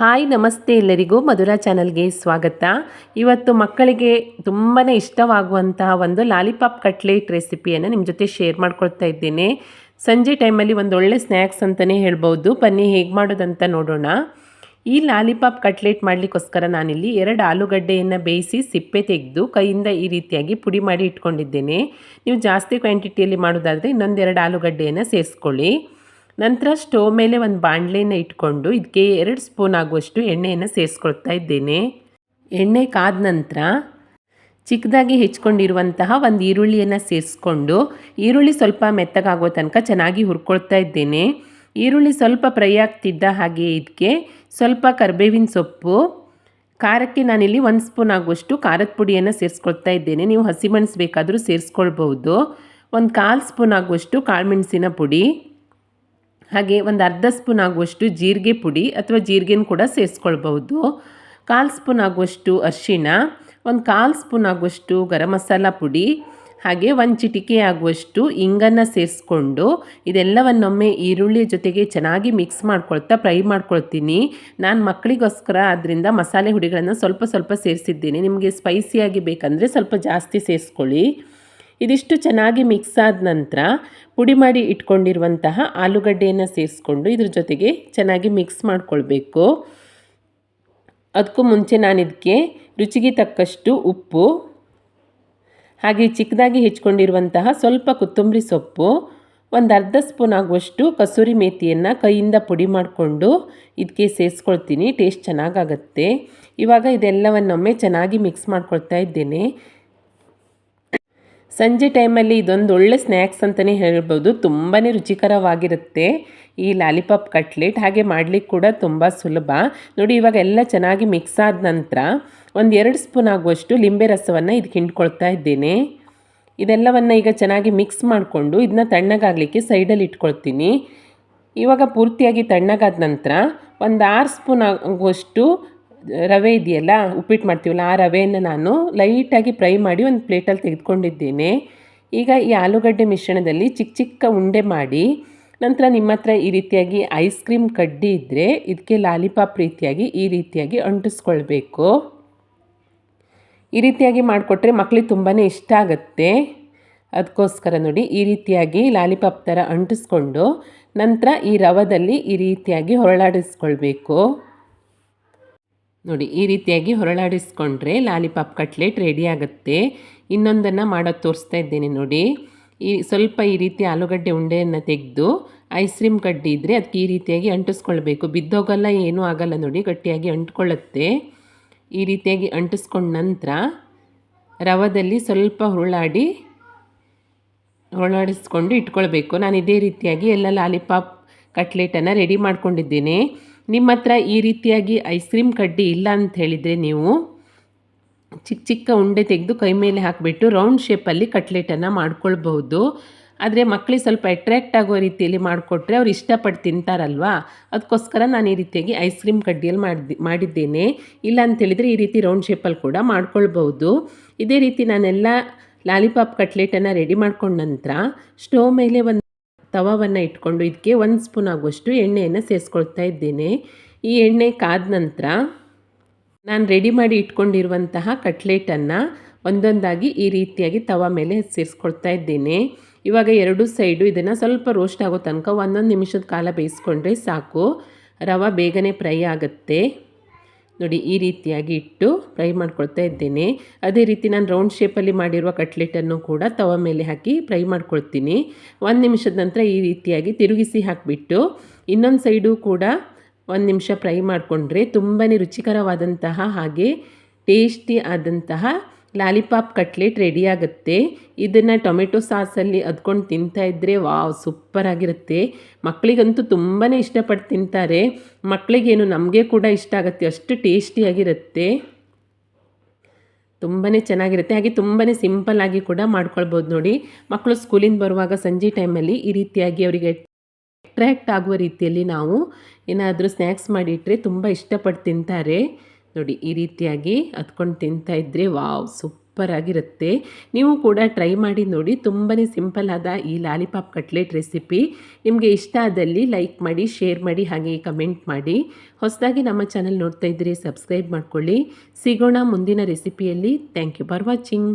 Hi, ನಮಸ್ತೆ ಎಲ್ಲರಿಗೂ ಮಧುರಾ ಚಾನಲ್ಗೆ ಸ್ವಾಗತ. ಇವತ್ತು ಮಕ್ಕಳಿಗೆ ತುಂಬಾ ಇಷ್ಟವಾಗುವಂತಹ ಒಂದು ಲಾಲಿಪಾಪ್ ಕಟ್ಲೇಟ್ ರೆಸಿಪಿಯನ್ನು ನಿಮ್ಮ ಜೊತೆ ಶೇರ್ ಮಾಡ್ಕೊಳ್ತಾ ಇದ್ದೇನೆ. ಸಂಜೆ ಟೈಮಲ್ಲಿ ಒಳ್ಳೆ ಸ್ನ್ಯಾಕ್ಸ್ ಅಂತಲೇ ಹೇಳ್ಬೋದು. ಬನ್ನಿ, ಹೇಗೆ ಮಾಡೋದಂತ ನೋಡೋಣ. ಈ ಲಾಲಿಪಾಪ್ ಕಟ್ಲೇಟ್ ಮಾಡಲಿಕ್ಕೋಸ್ಕರ ನಾನಿಲ್ಲಿ ಎರಡು ಆಲೂಗಡ್ಡೆಯನ್ನು ಬೇಯಿಸಿ ಸಿಪ್ಪೆ ತೆಗೆದು ಕೈಯಿಂದ ಈ ರೀತಿಯಾಗಿ ಪುಡಿ ಮಾಡಿ ಇಟ್ಕೊಂಡಿದ್ದೇನೆ. ನೀವು ಜಾಸ್ತಿ ಕ್ವಾಂಟಿಟಿಯಲ್ಲಿ ಮಾಡೋದಾದರೆ ಇನ್ನೊಂದೆರಡು ಆಲೂಗಡ್ಡೆಯನ್ನು ಸೇರಿಸ್ಕೊಳ್ಳಿ. ನಂತರ ಸ್ಟೋವ್ ಮೇಲೆ ಒಂದು ಬಾಣಲೆಯನ್ನು ಇಟ್ಕೊಂಡು ಇದಕ್ಕೆ ಎರಡು ಸ್ಪೂನ್ ಆಗುವಷ್ಟು ಎಣ್ಣೆಯನ್ನು ಸೇರಿಸ್ಕೊಳ್ತಾ ಇದ್ದೇನೆ. ಎಣ್ಣೆ ಕಾದ ನಂತರ ಚಿಕ್ಕದಾಗಿ ಹೆಚ್ಕೊಂಡಿರುವಂತಹ ಒಂದು ಈರುಳ್ಳಿಯನ್ನು ಸೇರಿಸ್ಕೊಂಡು ಈರುಳ್ಳಿ ಸ್ವಲ್ಪ ಮೆತ್ತಗಾಗೋ ತನಕ ಚೆನ್ನಾಗಿ ಹುರ್ಕೊಳ್ತಾ ಇದ್ದೇನೆ. ಈರುಳ್ಳಿ ಸ್ವಲ್ಪ ಫ್ರೈ ಆಗ್ತಿದ್ದ ಹಾಗೆ ಇದಕ್ಕೆ ಸ್ವಲ್ಪ ಕರ್ಬೇವಿನ ಸೊಪ್ಪು, ಖಾರಕ್ಕೆ ನಾನಿಲ್ಲಿ ಒಂದು ಸ್ಪೂನ್ ಆಗುವಷ್ಟು ಖಾರದ ಪುಡಿಯನ್ನು ಸೇರಿಸ್ಕೊಳ್ತಾ ಇದ್ದೇನೆ. ನೀವು ಹಸಿಮೆಣಸು ಬೇಕಾದರೂ ಸೇರಿಸ್ಕೊಳ್ಬಹುದು. ಒಂದು ಕಾಲು ಸ್ಪೂನ್ ಆಗುವಷ್ಟು ಕಾಳುಮೆಣಸಿನ ಪುಡಿ. ಹಾಗೆ ಒಂದು ಅರ್ಧ ಸ್ಪೂನ್ ಆಗುವಷ್ಟು ಜೀರಿಗೆ ಪುಡಿ ಅಥವಾ ಜೀರಿಗೆನ ಕೂಡ ಸೇರಿಸ್ಕೊಳ್ಬಹುದು. ಕಾಲು ಸ್ಪೂನ್ ಆಗುವಷ್ಟು ಅರಿಶಿಣ, ಒಂದು ಕಾಲು ಸ್ಪೂನ್ ಆಗುವಷ್ಟು ಗರಂ ಮಸಾಲ ಪುಡಿ, ಹಾಗೆ ಒಂದು ಚಿಟಿಕೆ ಆಗುವಷ್ಟು ಇಂಗನ್ನು ಸೇರಿಸ್ಕೊಂಡು ಇದೆಲ್ಲವನ್ನೊಮ್ಮೆ ಈರುಳ್ಳಿ ಜೊತೆಗೆ ಚೆನ್ನಾಗಿ ಮಿಕ್ಸ್ ಮಾಡ್ಕೊಳ್ತಾ ಫ್ರೈ ಮಾಡ್ಕೊಳ್ತೀನಿ. ನಾನು ಮಕ್ಕಳಿಗೋಸ್ಕರ ಅದರಿಂದ ಮಸಾಲೆ ಹುಡಿಗಳನ್ನು ಸ್ವಲ್ಪ ಸ್ವಲ್ಪ ಸೇರಿಸಿದ್ದೀನಿ. ನಿಮಗೆ ಸ್ಪೈಸಿಯಾಗಿ ಬೇಕಂದರೆ ಸ್ವಲ್ಪ ಜಾಸ್ತಿ ಸೇರಿಸ್ಕೊಳ್ಳಿ. ಇದಿಷ್ಟು ಚೆನ್ನಾಗಿ ಮಿಕ್ಸ್ ಆದ ನಂತರ ಪುಡಿ ಮಾಡಿ ಇಟ್ಕೊಂಡಿರುವಂತಹ ಆಲೂಗಡ್ಡೆಯನ್ನು ಸೇರಿಸ್ಕೊಂಡು ಇದ್ರ ಜೊತೆಗೆ ಚೆನ್ನಾಗಿ ಮಿಕ್ಸ್ ಮಾಡ್ಕೊಳ್ಬೇಕು. ಅದಕ್ಕೂ ಮುಂಚೆ ನಾನು ಇದಕ್ಕೆ ರುಚಿಗೆ ತಕ್ಕಷ್ಟು ಉಪ್ಪು, ಹಾಗೆ ಚಿಕ್ಕದಾಗಿ ಹೆಚ್ಕೊಂಡಿರುವಂತಹ ಸ್ವಲ್ಪ ಕೊತ್ತಂಬರಿ ಸೊಪ್ಪು, ಒಂದು ಅರ್ಧ ಸ್ಪೂನ್ ಆಗುವಷ್ಟು ಕಸೂರಿ ಮೇಥಿಯನ್ನು ಕೈಯಿಂದ ಪುಡಿ ಮಾಡಿಕೊಂಡು ಇದಕ್ಕೆ ಸೇರಿಸ್ಕೊಳ್ತೀನಿ, ಟೇಸ್ಟ್ ಚೆನ್ನಾಗಾಗತ್ತೆ. ಇವಾಗ ಇದೆಲ್ಲವನ್ನೊಮ್ಮೆ ಚೆನ್ನಾಗಿ ಮಿಕ್ಸ್ ಮಾಡ್ಕೊಳ್ತಾ ಇದ್ದೇನೆ. ಸಂಜೆ ಟೈಮಲ್ಲಿ ಇದೊಂದು ಒಳ್ಳೆ ಸ್ನ್ಯಾಕ್ಸ್ ಅಂತಲೇ ಹೇಳ್ಬೋದು. ತುಂಬಾ ರುಚಿಕರವಾಗಿರುತ್ತೆ. ಈ ಲಾಲಿಪಾಪ್ ಕಟ್ಲೆಟ್ ಹಾಗೆ ಮಾಡಲಿಕ್ಕೆ ಕೂಡ ತುಂಬ ಸುಲಭ. ನೋಡಿ, ಇವಾಗ ಎಲ್ಲ ಚೆನ್ನಾಗಿ ಮಿಕ್ಸ್ ಆದ ನಂತರ ಒಂದು ಎರಡು ಸ್ಪೂನ್ ಆಗುವಷ್ಟು ಲಿಂಬೆ ರಸವನ್ನು ಇದಕ್ಕೆ ಹಿಂಡ್ಕೊಳ್ತಾ ಇದ್ದೇನೆ. ಇದೆಲ್ಲವನ್ನು ಈಗ ಚೆನ್ನಾಗಿ ಮಿಕ್ಸ್ ಮಾಡಿಕೊಂಡು ಇದನ್ನ ತಣ್ಣಗಾಗಲಿಕ್ಕೆ ಸೈಡಲ್ಲಿ ಇಟ್ಕೊಳ್ತೀನಿ. ಇವಾಗ ಪೂರ್ತಿಯಾಗಿ ತಣ್ಣಗಾದ ನಂತರ ಒಂದು ಆರು ಸ್ಪೂನ್ ಆಗುವಷ್ಟು ರವೆ ಇದೆಯಲ್ಲ, ಉಪ್ಪಿಟ್ಟು ಮಾಡ್ತೀವಲ್ಲ ಆ ರವೆಯನ್ನು ನಾನು ಲೈಟಾಗಿ ಫ್ರೈ ಮಾಡಿ ಒಂದು ಪ್ಲೇಟಲ್ಲಿ ತೆಗೆದುಕೊಂಡಿದ್ದೇನೆ. ಈಗ ಈ ಆಲೂಗಡ್ಡೆ ಮಿಶ್ರಣದಲ್ಲಿ ಚಿಕ್ಕ ಚಿಕ್ಕ ಉಂಡೆ ಮಾಡಿ, ನಂತರ ನಿಮ್ಮ ಹತ್ರ ಈ ರೀತಿಯಾಗಿ ಐಸ್ ಕ್ರೀಮ್ ಕಡ್ಡಿ ಇದ್ದರೆ ಇದಕ್ಕೆ ಲಾಲಿಪಾಪ್ ರೀತಿಯಾಗಿ ಈ ರೀತಿಯಾಗಿ ಅಂಟಿಸ್ಕೊಳ್ಬೇಕು. ಈ ರೀತಿಯಾಗಿ ಮಾಡಿಕೊಟ್ರೆ ಮಕ್ಕಳಿಗೆ ತುಂಬಾ ಇಷ್ಟ ಆಗುತ್ತೆ. ಅದಕ್ಕೋಸ್ಕರ ನೋಡಿ, ಈ ರೀತಿಯಾಗಿ ಲಾಲಿಪಾಪ್ ಥರ ಅಂಟಿಸ್ಕೊಂಡು ನಂತರ ಈ ರವದಲ್ಲಿ ಈ ರೀತಿಯಾಗಿ ಹೊರಳಾಡಿಸ್ಕೊಳ್ಬೇಕು. ನೋಡಿ, ಈ ರೀತಿಯಾಗಿ ಹೊರಳಾಡಿಸ್ಕೊಂಡ್ರೆ ಲಾಲಿಪಾಪ್ ಕಟ್ಲೆಟ್ ರೆಡಿ ಆಗುತ್ತೆ. ಇನ್ನೊಂದನ್ನು ಮಾಡೋದು ತೋರಿಸ್ತಾ ಇದ್ದೇನೆ ನೋಡಿ. ಈ ಸ್ವಲ್ಪ ಈ ರೀತಿ ಆಲೂಗಡ್ಡೆ ಉಂಡೆಯನ್ನು ತೆಗೆದು ಐಸ್ ಕ್ರೀಮ್ ಕಡ್ಡಿ ಇದ್ದರೆ ಅದಕ್ಕೆ ಈ ರೀತಿಯಾಗಿ ಅಂಟಿಸ್ಕೊಳ್ಬೇಕು. ಬಿದ್ದೋಗಲ್ಲ, ಏನೂ ಆಗಲ್ಲ ನೋಡಿ, ಗಟ್ಟಿಯಾಗಿ ಅಂಟ್ಕೊಳ್ಳುತ್ತೆ. ಈ ರೀತಿಯಾಗಿ ಅಂಟಿಸ್ಕೊಂಡ ನಂತರ ರವದಲ್ಲಿ ಸ್ವಲ್ಪ ಹುರುಳಾಡಿ, ಹುರುಳಾಡಿಸ್ಕೊಂಡು ಇಟ್ಕೊಳ್ಬೇಕು. ನಾನು ಇದೇ ರೀತಿಯಾಗಿ ಎಲ್ಲ ಲಾಲಿಪಾಪ್ ಕಟ್ಲೆಟನ್ನು ರೆಡಿ ಮಾಡ್ಕೊಂಡಿದ್ದೇನೆ. ನಿಮ್ಮ ಹತ್ರ ಈ ರೀತಿಯಾಗಿ ಐಸ್ ಕ್ರೀಮ್ ಕಡ್ಡಿ ಇಲ್ಲ ಅಂತ ಹೇಳಿದರೆ ನೀವು ಚಿಕ್ಕ ಚಿಕ್ಕ ಉಂಡೆ ತೆಗೆದು ಕೈ ಮೇಲೆ ಹಾಕಿಬಿಟ್ಟು ರೌಂಡ್ ಶೇಪಲ್ಲಿ ಕಟ್ಲೆಟನ್ನು ಮಾಡ್ಕೊಳ್ಬಹುದು. ಆದರೆ ಮಕ್ಕಳಿಗೆ ಸ್ವಲ್ಪ ಅಟ್ರ್ಯಾಕ್ಟ್ ಆಗೋ ರೀತಿಯಲ್ಲಿ ಮಾಡಿಕೊಟ್ರೆ ಅವ್ರು ಇಷ್ಟಪಟ್ಟು ತಿಂತಾರಲ್ವಾ? ಅದಕ್ಕೋಸ್ಕರ ನಾನು ಈ ರೀತಿಯಾಗಿ ಐಸ್ ಕ್ರೀಮ್ ಕಡ್ಡಿಯಲ್ಲಿ ಮಾಡಿ ಮಾಡಿದ್ದೇನೆ. ಇಲ್ಲ ಅಂತೇಳಿದರೆ ಈ ರೀತಿ ರೌಂಡ್ ಶೇಪಲ್ಲಿ ಕೂಡ ಮಾಡ್ಕೊಳ್ಬಹುದು. ಇದೇ ರೀತಿ ನಾನೆಲ್ಲ ಲಾಲಿಪಾಪ್ ಕಟ್ಲೆಟನ್ನು ರೆಡಿ ಮಾಡ್ಕೊಂಡ ನಂತರ ಸ್ಟೋವ್ ಮೇಲೆ ಒಂದು ತವವನ್ನು ಇಟ್ಕೊಂಡು ಇದಕ್ಕೆ ಒಂದು ಸ್ಪೂನ್ ಆಗುವಷ್ಟು ಎಣ್ಣೆಯನ್ನು ಸೇರಿಸ್ಕೊಳ್ತಾ ಇದ್ದೇನೆ. ಈ ಎಣ್ಣೆ ಕಾದ ನಂತರ ನಾನು ರೆಡಿ ಮಾಡಿ ಇಟ್ಕೊಂಡಿರುವಂತಹ ಕಟ್ಲೆಟನ್ನು ಒಂದೊಂದಾಗಿ ಈ ರೀತಿಯಾಗಿ ತವ ಮೇಲೆ ಸೇರಿಸ್ಕೊಳ್ತಾ ಇದ್ದೇನೆ. ಇವಾಗ ಎರಡು ಸೈಡು ಇದನ್ನು ಸ್ವಲ್ಪ ರೋಸ್ಟ್ ಆಗೋ ತನಕ ಒಂದೊಂದು ನಿಮಿಷದ ಕಾಲ ಬೇಯಿಸ್ಕೊಂಡ್ರೆ ಸಾಕು. ರವ ಬೇಗನೆ ಫ್ರೈ ಆಗುತ್ತೆ. ನೋಡಿ, ಈ ರೀತಿಯಾಗಿ ಇಟ್ಟು ಫ್ರೈ ಮಾಡ್ಕೊಳ್ತಾ ಇದ್ದೇನೆ. ಅದೇ ರೀತಿ ನಾನು ರೌಂಡ್ ಶೇಪಲ್ಲಿ ಮಾಡಿರುವ ಕಟ್ಲೆಟನ್ನು ಕೂಡ ತವ ಮೇಲೆ ಹಾಕಿ ಫ್ರೈ ಮಾಡ್ಕೊಳ್ತೀನಿ. ಒಂದು ನಿಮಿಷದ ನಂತರ ಈ ರೀತಿಯಾಗಿ ತಿರುಗಿಸಿ ಹಾಕಿಬಿಟ್ಟು ಇನ್ನೊಂದು ಸೈಡು ಕೂಡ ಒಂದು ನಿಮಿಷ ಫ್ರೈ ಮಾಡಿಕೊಂಡ್ರೆ ತುಂಬಾ ರುಚಿಕರವಾದಂತಹ ಹಾಗೆ ಟೇಸ್ಟಿ ಆದಂತಹ ಲಾಲಿಪಾಪ್ ಕಟ್ಲೆಟ್ ರೆಡಿ ಆಗುತ್ತೆ. ಇದನ್ನು ಟೊಮೆಟೊ ಸಾಸಲ್ಲಿ ಅದ್ಕೊಂಡು ತಿಂತಾ ಇದ್ದರೆ ವಾವ್ ಸೂಪರಾಗಿರುತ್ತೆ ಮಕ್ಕಳಿಗಂತೂ ತುಂಬಾ ಇಷ್ಟಪಟ್ಟು ತಿಂತಾರೆ. ಮಕ್ಕಳಿಗೇನು ನಮಗೆ ಕೂಡ ಇಷ್ಟ ಆಗುತ್ತೆ, ಅಷ್ಟು ಟೇಸ್ಟಿಯಾಗಿರುತ್ತೆ ತುಂಬಾ ಚೆನ್ನಾಗಿರುತ್ತೆ. ಹಾಗೆ ತುಂಬಾ ಸಿಂಪಲ್ಲಾಗಿ ಕೂಡ ಮಾಡ್ಕೊಳ್ಬೋದು ನೋಡಿ. ಮಕ್ಕಳು ಸ್ಕೂಲಿಂದ ಬರುವಾಗ ಸಂಜೆ ಟೈಮಲ್ಲಿ ಈ ರೀತಿಯಾಗಿ ಅವರಿಗೆ ಅಟ್ರ್ಯಾಕ್ಟ್ ಆಗುವ ರೀತಿಯಲ್ಲಿ ನಾವು ಏನಾದರೂ ಸ್ನ್ಯಾಕ್ಸ್ ಮಾಡಿಟ್ರೆ ತುಂಬ ಇಷ್ಟಪಟ್ಟು ತಿಂತಾರೆ. ನೋಡಿ, ಈ ರೀತಿಯಾಗಿ ಹತ್ಕೊಂಡು ತಿಂತಾ ಇದ್ದರೆ ವಾವ್ ಸೂಪರ್ ಆಗಿರುತ್ತೆ ನೀವು ಕೂಡ ಟ್ರೈ ಮಾಡಿ ನೋಡಿ ತುಂಬಾ ಸಿಂಪಲ್ ಆದ ಈ ಲಾಲಿಪಾಪ್ ಕಟ್ಲೆಟ್ ರೆಸಿಪಿ. ನಿಮಗೆ ಇಷ್ಟ ಆದಲ್ಲಿ ಲೈಕ್ ಮಾಡಿ, ಶೇರ್ ಮಾಡಿ, ಹಾಗೆ ಕಮೆಂಟ್ ಮಾಡಿ. ಹೊಸದಾಗಿ ನಮ್ಮ ಚಾನಲ್ ನೋಡ್ತಾ ಇದ್ದರೆ ಸಬ್ಸ್ಕ್ರೈಬ್ ಮಾಡ್ಕೊಳ್ಳಿ. ಸಿಗೋಣ ಮುಂದಿನ ರೆಸಿಪಿಯಲ್ಲಿ. Thank you for watching.